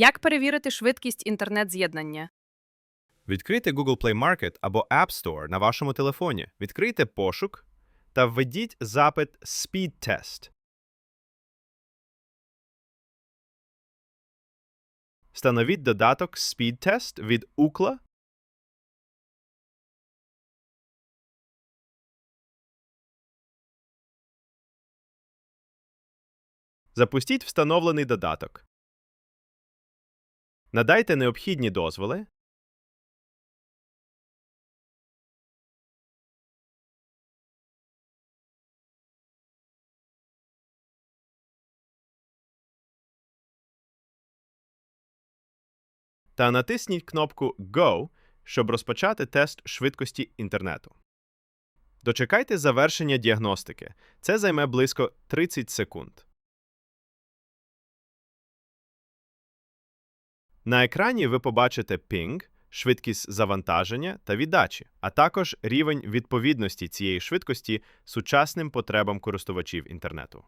Як перевірити швидкість інтернет-з'єднання? Відкрийте Google Play Market або App Store на вашому телефоні. Відкрийте пошук та введіть запит Speed Test. Встановіть додаток Speed Test від Ookla. Запустіть встановлений додаток. Надайте необхідні дозволи. та натисніть кнопку Go, щоб розпочати тест швидкості інтернету. Дочекайте завершення діагностики. Це займе близько 30 секунд. На екрані ви побачите пінг, швидкість завантаження та віддачі, а також рівень відповідності цієї швидкості сучасним потребам користувачів інтернету.